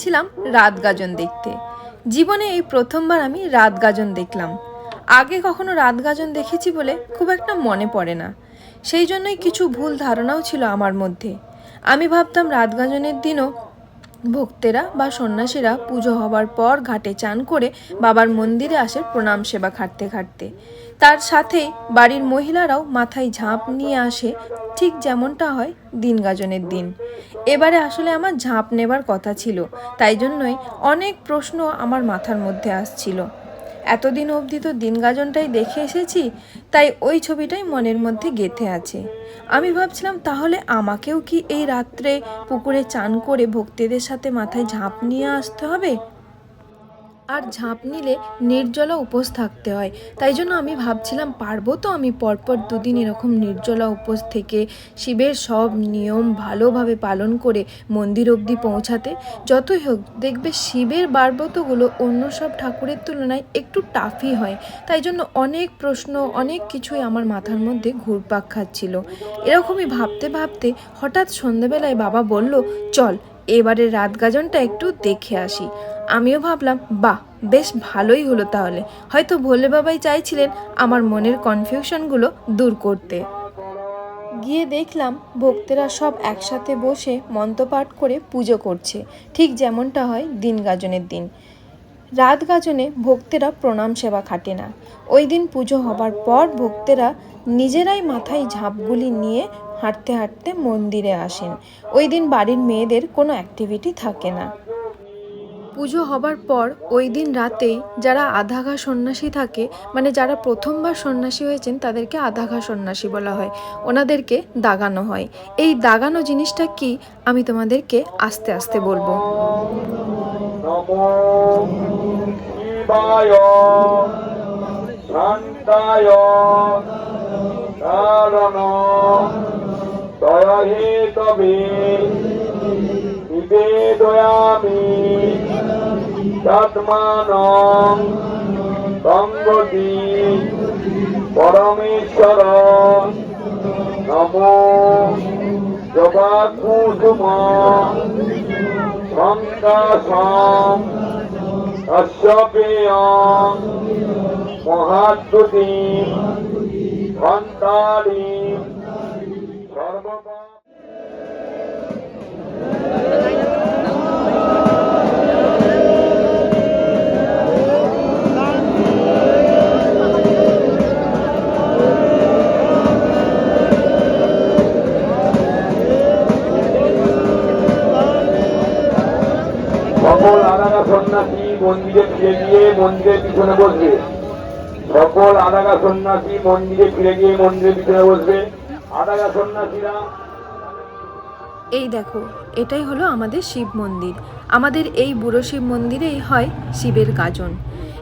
গিয়েছিলাম রাত গাজন দেখতে। জীবনে এই প্রথমবার আমি রাত গাজন দেখলাম। আগে কখনো রাত গাজন দেখেছি বলে খুব একটা মনে পড়ে না। সেই জন্যই কিছু ভুল ধারণাও ছিল আমার মধ্যে। আমি ভাবতাম রাত গাজনের দিনও ভক্তেরা বা সন্ন্যাসীরা পুজো হবার পর ঘাটে চান করে বাবার মন্দিরে আসে প্রণাম সেবা খাটতে খাটতে। তার সাথে বাড়ির মহিলারাও মাথায় ঝাঁপ নিয়ে আসে, ঠিক যেমনটা হয় দিন গাজনের দিন। এবারে আসলে আমার ঝাঁপ নেবার কথা ছিল, তাই জন্যই অনেক প্রশ্ন আমার মাথার মধ্যে আসছিল। এতদিন অবধি তো দিন গাজনটাই দেখে এসেছি, তাই ওই ছবিটাই মনের মধ্যে গেঁথে আছে। আমি ভাবছিলাম, তাহলে আমাকেও কি এই রাত্রে পুকুরে চান করে ভক্তিদের সাথে মাথায় ঝাঁপ নিয়ে আসতে হবে? আর ঝাঁপ নিলে নির্জলা উপোস থাকতে হয়। তাই জন্য আমি ভাবছিলাম, পারব তো আমি পরপর দুদিন এরকম নির্জলা উপোস থেকে শিবের সব নিয়ম ভালোভাবে পালন করে মন্দির অবধি পৌঁছাতে। যতই হোক, দেখবে শিবের বারব্রতগুলো অন্য সব ঠাকুরের তুলনায় একটু টাফই হয়। তাই জন্য অনেক প্রশ্ন, অনেক কিছুই আমার মাথার মধ্যে ঘুরপাক খাচ্ছিল। এরকমই ভাবতে ভাবতে হঠাৎ সন্ধেবেলায় বাবা বলল, চল এবারে রাত গাজনটা একটু দেখে আসি। আমিও ভাবলাম, বাহ, বেশ ভালোই হলো তাহলে। হয়তো ভোলে বাবাই চাইছিলেন আমার মনের কনফিউশনগুলো দূর করতে। গিয়ে দেখলাম ভক্তেরা সব একসাথে বসে মন্ত্রপাঠ করে পুজো করছে। ঠিক যেমনটা হয় দিন গাজনের দিন। রাত গাজনে ভক্তেরা প্রণাম সেবা খাটে না। ওই দিন পুজো হবার পর ভক্তেরা নিজেরাই মাথায় ঝাঁপগুলি নিয়ে হাঁটতে হাঁটতে মন্দিরে আসেন। ওই দিন বাড়ির মেয়েদের কোনো অ্যাক্টিভিটি থাকে না। পুজো হবার পর ওই দিন রাতেই যারা আধাঘা সন্ন্যাসী থাকে মানে যারা প্রথমবার সন্ন্যাসী হয়েছেন, তাদেরকে আধাঘা সন্ন্যাসী বলা হয়। ওনাদেরকে দাগানো হয়। এই দাগানো জিনিসটা কি, আমি তোমাদেরকে আস্তে আস্তে বলব। কারণ দয়হে তবে নিবেদয়ামি তৎমান সঙ্গতি পরমেশ্বর নমো জবাকুসুম সংকাশম অশ্বপেয়ম মহাদ্যুতি ঘন্টারি সর্বদা সন্ন্যাসী মন্দিরে ফিরে গিয়ে মন্দিরের পিছনে বসবে। সকল আদাগা সন্ন্যাসী মন্দিরে ফিরে গিয়ে মন্দিরের পিছনে বসবে। আদাগা সন্ন্যাসীরা এই দেখো, এটাই হলো আমাদের শিব মন্দির। আমাদের এই বুড়ো শিব মন্দিরেই হয় শিবের গাজন।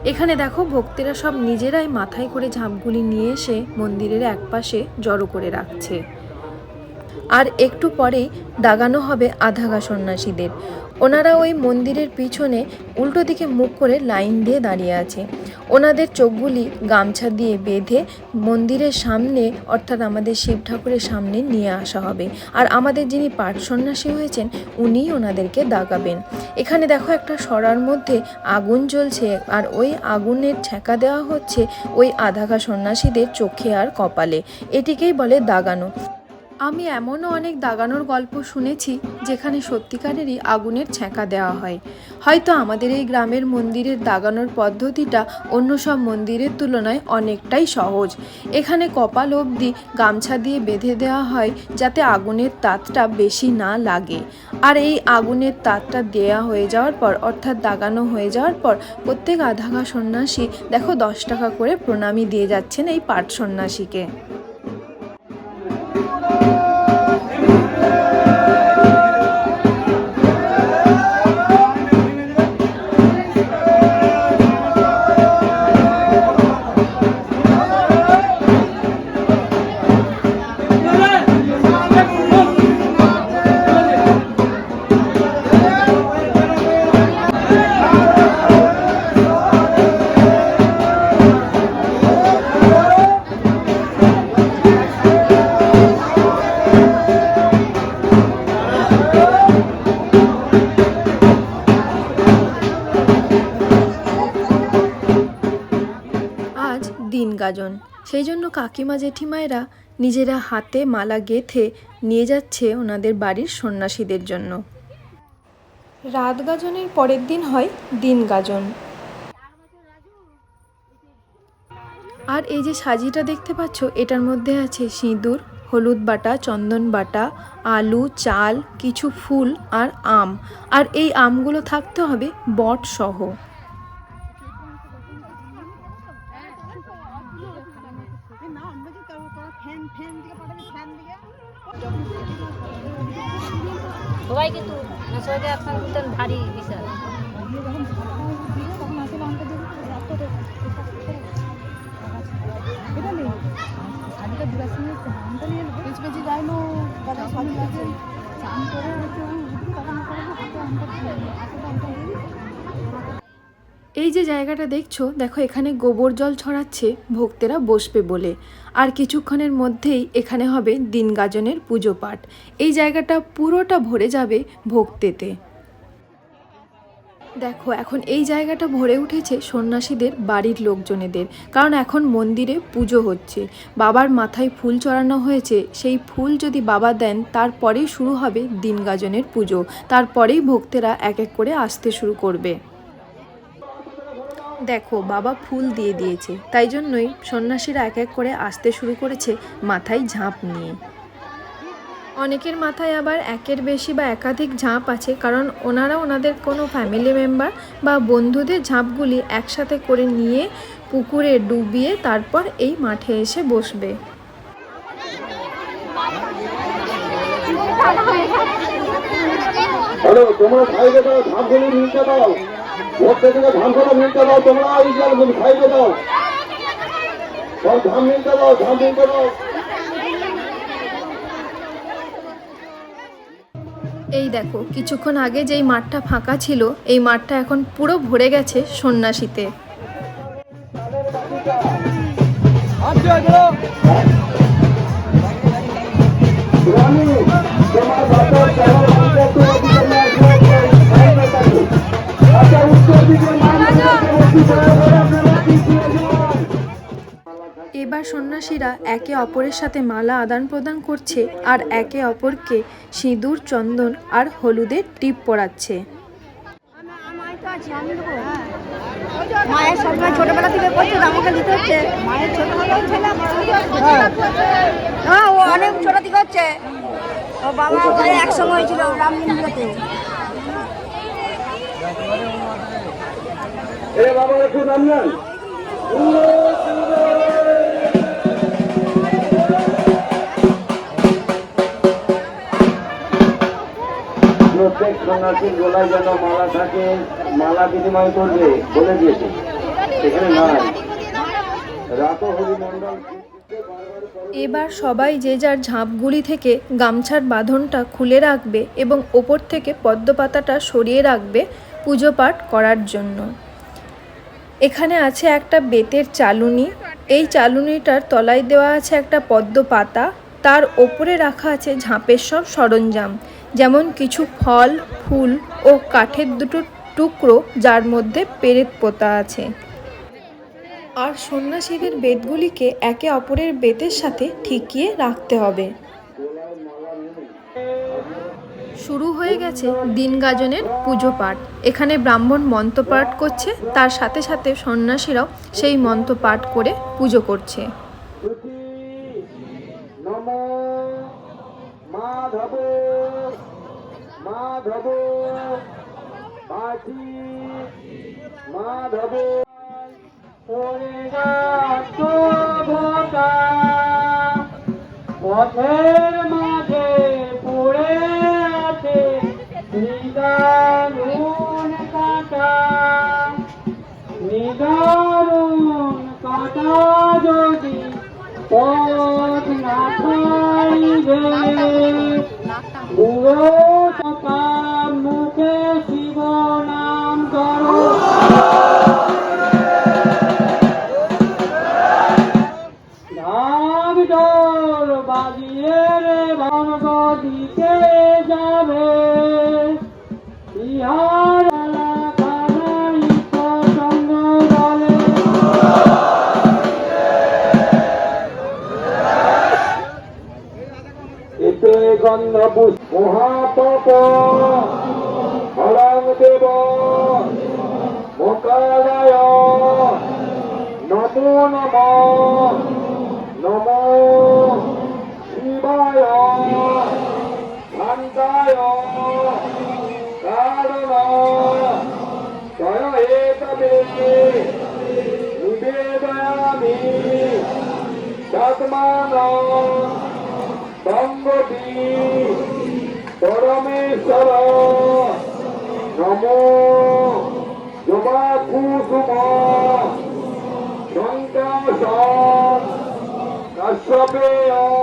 এখানে দেখো, ভক্তেরা সব নিজেরাই মাথায় করে ঝাঁপগুলি নিয়ে এসে মন্দিরের একপাশে জড়ো করে রাখছে। আর একটু পরেই দাগানো হবে আধাগা সন্ন্যাসীদের। ওনারা ওই মন্দিরের পিছনে উল্টো দিকে মুখ করে লাইন দিয়ে দাঁড়িয়ে আছে। ওনাদের চোখগুলি গামছা দিয়ে বেঁধে মন্দিরের সামনে, অর্থাৎ আমাদের শিব ঠাকুরের সামনে নিয়ে আসা হবে। আর আমাদের যিনি পাঠ সন্ন্যাসী হয়েছেন, উনিই ওনাদেরকে দাগাবেন। এখানে দেখো একটা সরার মধ্যে আগুন জ্বলছে, আর ওই আগুনের ছ্যাঁকা দেওয়া হচ্ছে ওই আধাঘা সন্ন্যাসীদের চোখে আর কপালে। এটিকেই বলে দাগানো। আমি এমনও অনেক দাগানোর গল্প শুনেছি যেখানে সত্যিকারেরই আগুনের ছ্যাঁকা দেওয়া হয়। হয়তো আমাদের এই গ্রামের মন্দিরের দাগানোর পদ্ধতিটা অন্য সব মন্দিরের তুলনায় অনেকটাই সহজ। এখানে কপাল অবধি গামছা দিয়ে বেঁধে দেওয়া হয় যাতে আগুনের তাতটা বেশি না লাগে। আর এই আগুনের তাতটা দেয়া হয়ে যাওয়ার পর, অর্থাৎ দাগানো হয়ে যাওয়ার পর, প্রত্যেক আধাঘা সন্ন্যাসী দেখো দশ টাকা করে প্রণামী দিয়ে যাচ্ছেন এই পাট সন্ন্যাসীকে। সেই জন্য কাকিমা জেঠিমায়েরা নিজেরা হাতে মালা গেথে নিয়ে যাচ্ছে ওনাদের বাড়ির সন্ন্যাসীদের জন্য। রাত গাজনের পরের দিন হয় দিন গাজন। আর এই যে সাজিটা দেখতে পাচ্ছ, এটার মধ্যে আছে সিঁদুর, হলুদ বাটা, চন্দন বাটা, আলু, চাল, কিছু ফুল আর আম। আর এই আমগুলো থাকতে হবে বট সহ না সবাইকে যে জায়গাটা দেখছ, দেখো এখানে গোবর জল ছড়াচ্ছে, ভক্তেরা বসবে বলে। আর কিছুক্ষণের মধ্যেই এখানে হবে দিন গাজনের পুজো পাঠ। এই জায়গাটা পুরোটা ভরে যাবে ভক্তেতে। দেখো, এখন এই জায়গাটা ভরে উঠেছে সন্ন্যাসীদের, বাড়ির লোকজনেদের। কারণ এখন মন্দিরে পুজো হচ্ছে। বাবার মাথায় ফুল চড়ানো হয়েছে। সেই ফুল যদি বাবা দেন, তারপরেই শুরু হবে দিন গাজনের পুজো। তারপরেই ভক্তেরা এক এক করে আসতে শুরু করবে। দেখো, বাবা ফুল দিয়ে দিয়েছে। তাই জন্যই সন্ন্যাসীরা এক এক করে আসতে শুরু করেছে মাথায় ঝাঁপ নিয়ে। অনেকের মাথায় আবার একের বেশি বা একাধিক ঝাঁপ আছে, কারণ ওনারা ওনাদের কোনো ফ্যামিলি মেম্বার বা বন্ধুদের ঝাঁপগুলি একসাথে করে নিয়ে পুকুরে ডুবিয়ে তারপর এই মাঠে এসে বসবে। ধামগুলি মিলতে দাও। থেকে ধামগুলো মিলতে দাও তোমরা সাইডে দাও। সব ধাম মিলতে দাও ধাম মিলতে দাও। এই দেখো কিছুক্ষণ আগে যেই মাঠটা ফাঁকা ছিল এই মাঠটা এখন পুরো ভরে গেছে সন্ন্যাসীতে। রানী সন্ন্যাসীরা একে অপরের সাথে মালা আদান প্রদান করছে আর একে অপরকে সিঁদুর চন্দন আর হলুদের টিপ পরাচ্ছে। মায়ের সবসময় ছোটবেলা থেকে করছে তো আমাকে দিতে হচ্ছে। মায়ের ছোটবেলাও ছেলে হ্যাঁ। ও অনেক ছোট থেকে হচ্ছে ও বাবা ভাই একসঙ্গে হয়েছিল রামলিঙ্গতে এ বাবা একটু সন্ন্যাসীর গোলায় যেন মালা থাকে, মালা বিনিময় করবে বলে দিয়েছে। এখানে নাই। রাত হরিমন্ডল এবার সবাই যে যার ঝাঁপগুলি থেকে গামছার বাঁধনটা খুলে রাখবে এবং ওপর থেকে পদ্মপাতাটা সরিয়ে রাখবে পুজো পাঠ করার জন্য। এখানে আছে একটা বেতের চালুনি। এই চালুনিটার তলায় দেওয়া আছে একটা পদ্ম পাতা তার ওপরে রাখা আছে ঝাঁপের সব সরঞ্জাম। যেমন কিছু ফল, ফুল ও কাঠের দুটো টুকরো যার মধ্যে পেরেত পোতা আছে। আর সন্ন্যাসীদের বেদগুলিকে একে অপরের বেতের সাথে ঠিকিয়ে রাখতে হবে। শুরু হয়ে গেছে দিন গাজনের পুজো পাঠ। এখানে ব্রাহ্মণ মন্ত্র পাঠ করছে, তার সাথে সাথে সন্ন্যাসীরাও সেই মন্ত্র পাঠ করে পুজো করছে শ্রুতি নম মাধব মাধব পাঠি মাধব পথের মাঝে পড়ে আছে নিদারুণ কাটা নিদারুণ কাটা যদি পথ না খাইবে গন্ধপু মহাপপ হরং দেব মোকালয় নমো নম, নমো শিবায় শান্তায় কারণ জয় হেতবে নিবেদয়ামি, সৎমান। সঙ্গতি পরমেশ্বর। নমো জবা কুসুম শঙ্কা কাশ্যপেয়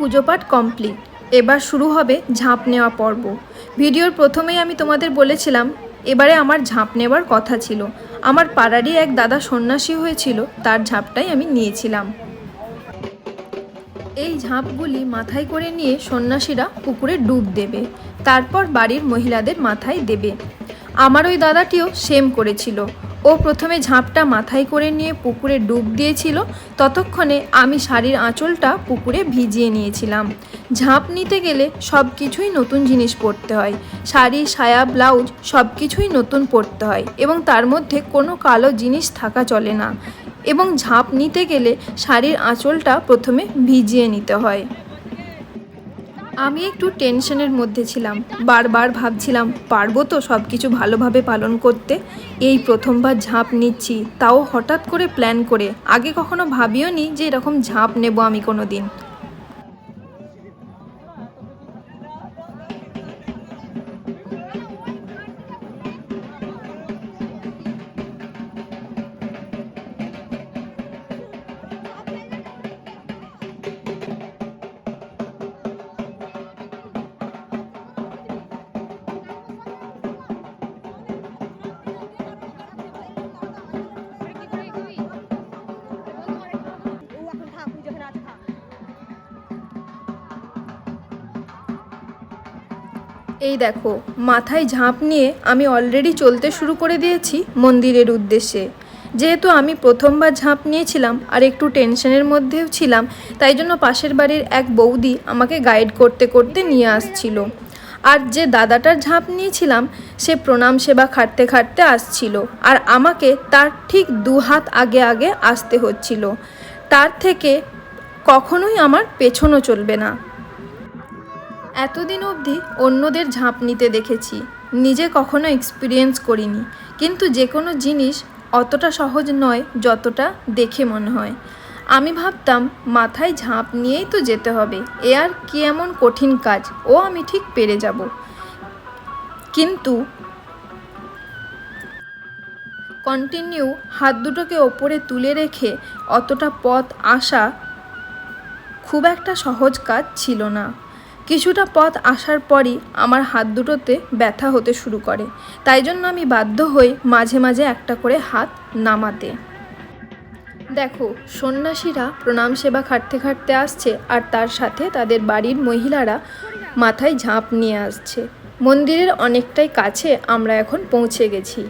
পুজো পাঠ কমপ্লিট। এবার শুরু হবে ঝাঁপ নেওয়া পর্ব। ভিডিওর প্রথমেই আমি তোমাদের বলেছিলাম, এবারে আমার ঝাঁপ নেওয়ার কথা ছিল। আমার পাড়ারই এক দাদা সন্ন্যাসী হয়েছিল, তার ঝাঁপটাই আমি নিয়েছিলাম। এই ঝাঁপগুলি মাথায় করে নিয়ে সন্ন্যাসীরা পুকুরে ডুব দেবে। তারপর বাড়ির মহিলাদের মাথায় দেবে। আমার ওই দাদাটিও সেম করেছিল। ও প্রথমে ঝাঁপটা মাথায় করে নিয়ে পুকুরে ডুব দিয়েছিল। ততক্ষণে আমি শাড়ির আঁচলটা পুকুরে ভিজিয়ে নিয়েছিলাম। ঝাঁপ নিতে গেলে সব কিছুই নতুন জিনিস পরতে হয়। শাড়ি, সায়া, ব্লাউজ সব কিছুই নতুন পরতে হয় এবং তার মধ্যে কোনো কালো জিনিস থাকা চলে না। এবং ঝাঁপ নিতে গেলে শাড়ির আঁচলটা প্রথমে ভিজিয়ে নিতে হয়। আমি একটু টেনশনের মধ্যে ছিলাম। বারবার ভাবছিলাম, পারব তো সব কিছু ভালোভাবে পালন করতে। এই প্রথমবার ঝাঁপ নিচ্ছি, তাও হঠাৎ করে প্ল্যান করে। আগে কখনো ভাবিও নি যে এরকম ঝাঁপ নেব আমি কোনো দিন এই দেখো, মাথায় ঝাঁপ নিয়ে আমি অলরেডি চলতে শুরু করে দিয়েছি মন্দিরের উদ্দেশ্যে। যেহেতু আমি প্রথমবার ঝাঁপ নিয়েছিলাম আর একটু টেনশনের মধ্যেও ছিলাম, তাই জন্য পাশের বাড়ির এক বৌদি আমাকে গাইড করতে করতে নিয়ে আসছিল। আর যে দাদাটার ঝাঁপ নিয়েছিলাম, সে প্রণাম সেবা খাটতে খাটতে আসছিল আর আমাকে তার ঠিক দু হাত আগে আগে আসতে হচ্ছিল। তার থেকে কখনোই আমার পেছনও চলবে না। এতদিন অবধি অন্যদের ঝাঁপ নিতে দেখেছি। নিজে কখনো এক্সপিরিয়েন্স করিনি। কিন্তু যে কোনো জিনিস অতটা সহজ নয় যতটা দেখে মনে হয়। আমি ভাবতাম, মাথায় ঝাঁপ নিয়েই তো যেতে হবে। এ আর কি এমন কঠিন কাজ? ও, আমি ঠিক পেরে যাব। কিন্তু কন্টিনিউ হাত দুটোকে ওপরে তুলে রেখে অতটা পথ আসা খুব একটা সহজ কাজ ছিল না। কিছুটা পথ আসার পরই আমার হাত দুটোতে ব্যথা হতে শুরু করে। তাই জন্য আমি বাধ্য হই মাঝে মাঝে একটা করে হাত নামাতে। দেখো, সন্ন্যাসীরা প্রণাম সেবা খাটতে খাটতে আসছে আর তার সাথে তাদের বাড়ির মহিলারা মাথায় ঝাঁপ নিয়ে আসছে। মন্দিরের অনেকটাই কাছে আমরা এখন পৌঁছে গেছি।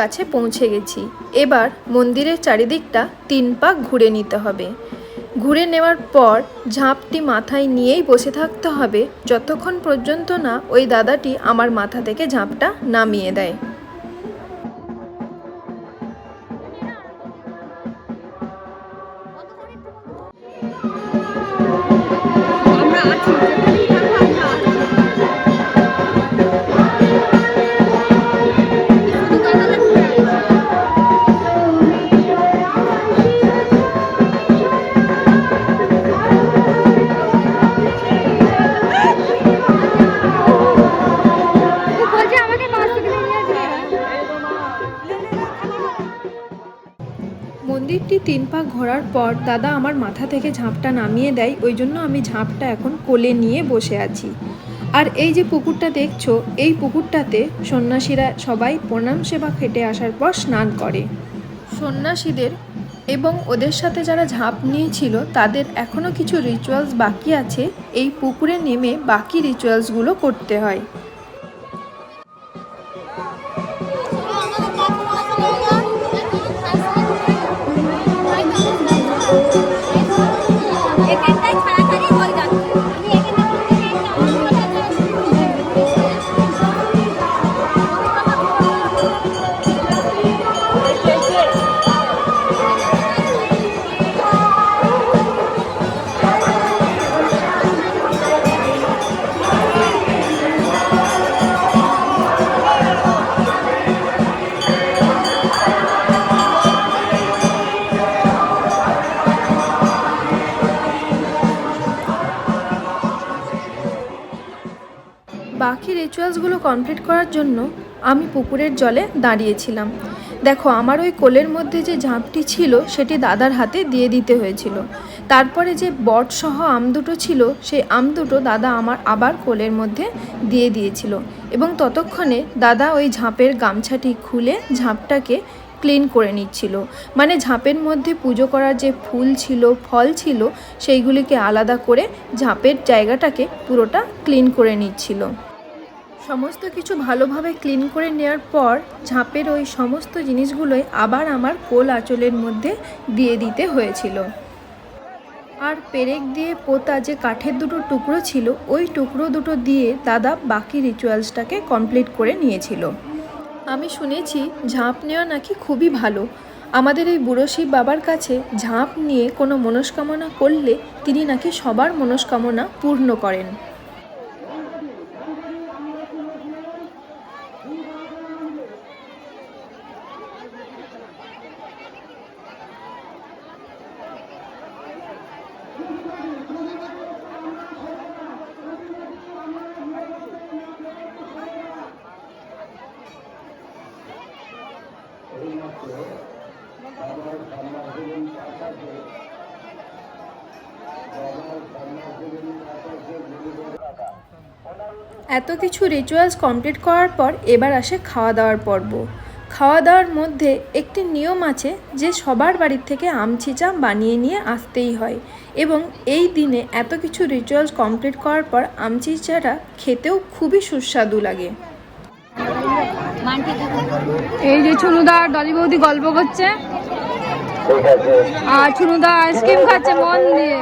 কাছে পৌঁছে গেছি। এবার মন্দিরের চারিদিকটা তিন পাক ঘুরে নিতে হবে। ঘুরে নেওয়ার পর ঝাঁপটি মাথায় নিয়েই বসে থাকতে হবে। যতক্ষণ পর্যন্ত না ওই দাদাটি আমার মাথা থেকে ঝাঁপটা নামিয়ে দেয়। পাক পর দাদা আমার মাথা থেকে ঝাঁপটা নামিয়ে দেয়, ওই জন্য আমি ঝাঁপটা এখন কোলে নিয়ে বসে আছি। আর এই যে পুকুরটা দেখছ, এই পুকুরটাতে সন্ন্যাসীরা সবাই প্রণাম সেবা খেটে আসার পর স্নান করে। সন্ন্যাসীদের এবং ওদের সাথে যারা ঝাঁপ নিয়েছিল, তাদের এখনও কিছু রিচুয়ালস বাকি আছে। এই পুকুরে নেমে বাকি রিচুয়ালসগুলো করতে হয়। রিচুয়ালসগুলো কমপ্লিট করার জন্য আমি পুকুরের জলে দাঁড়িয়েছিলাম। দেখো, আমার ওই কোলের মধ্যে যে ঝাঁপটি ছিল, সেটি দাদার হাতে দিয়ে দিতে হয়েছিল। তারপরে যে বটসহ আম দুটো ছিল, সেই আম দুটো দাদা আমার আবার কোলের মধ্যে দিয়ে দিয়েছিল এবং ততক্ষণে দাদা ওই ঝাঁপের গামছাটি খুলে ঝাঁপটাকে ক্লিন করে নিচ্ছিল। মানে ঝাঁপের মধ্যে পুজো করার যে ফুল ছিল, ফল ছিল, সেইগুলিকে আলাদা করে ঝাঁপের জায়গাটাকে পুরোটা ক্লিন করে নিচ্ছিল। সমস্ত কিছু ভালোভাবে ক্লিন করে নেওয়ার পর ঝাঁপের ওই সমস্ত জিনিসগুলোই আবার আমার কোল আঁচলের মধ্যে দিয়ে দিতে হয়েছিল। আর পেরেক দিয়ে পোতা যে কাঠের দুটো টুকরো ছিল, ওই টুকরো দুটো দিয়ে দাদা বাকি রিচুয়ালসটাকে কমপ্লিট করে নিয়েছিল। আমি শুনেছি ঝাঁপ নেওয়া নাকি খুবই ভালো। আমাদের এই বুড়ো শিব বাবার কাছে ঝাঁপ নিয়ে কোনো মনস্কামনা করলে তিনি নাকি সবার মনস্কামনা পূর্ণ করেন। এত কিছু রিচুয়ালস কমপ্লিট করার পর এবার আসে খাওয়া দাওয়ার পর্ব। খাওয়া দাওয়ার মধ্যে একটি নিয়ম আছে যে সবার বাড়ির থেকে আমচিচা বানিয়ে নিয়ে আসতেই হয় এবং এই দিনে এত কিছু রিচুয়ালস কমপ্লিট করার পর আমচিচাটা খেতেও খুবই সুস্বাদু লাগে। এই যে ছুনুদা আর ডলি বৌদি গল্প করছে। আর ছুনুদা আইসক্রিম খাচ্ছে মন দিয়ে।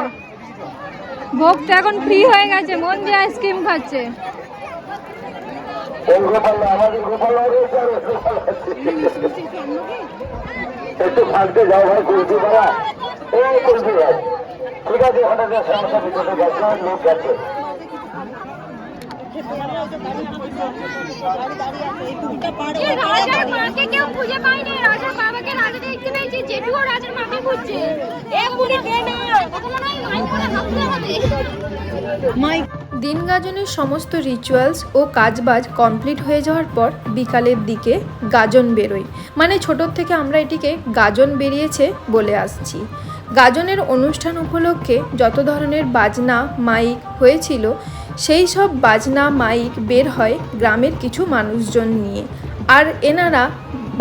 ভোগটা এখন ফ্রি হয়ে গেছে, মন দিয়ে আইসক্রিম খাচ্ছে। কোন গোপাল আমাদের গোপাল রয়েছে আর একটু ফাঁকতে যাও ভাই কুলফি পাড়া। এই কুলফি ভাই ঠিক আছে সমস্যা যাচ্ছে লোক যাচ্ছে রাজার মাকে কেউ খুঁজে পায়নি রাজার বাবাকে রাজা দেখতে পেয়েছি জেঠুও রাজার মাকে খুঁজছে। এ পুরি কে না তোকে মনে হয় মাইন করে হাঁটতে হবে দিন গাজনের সমস্ত রিচুয়ালস ও কাজবাজ কমপ্লিট হয়ে যাওয়ার পর বিকালের দিকে গাজন বেরোয়। মানে ছোটোর থেকে আমরা এটিকে গাজন বেরিয়েছে বলে আসছি। গাজনের অনুষ্ঠান উপলক্ষে যত ধরনের বাজনা, মাইক হয়েছিল, সেই সব বাজনা, মাইক বের হয় গ্রামের কিছু মানুষজন নিয়ে। আর এনারা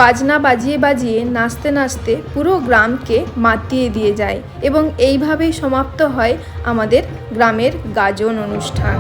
বাজনা বাজিয়ে বাজিয়ে নাচতে নাচতে পুরো গ্রামকে মাতিয়ে দিয়ে যায় এবং এইভাবেই সমাপ্ত হয় আমাদের গ্রামের গাজন অনুষ্ঠান।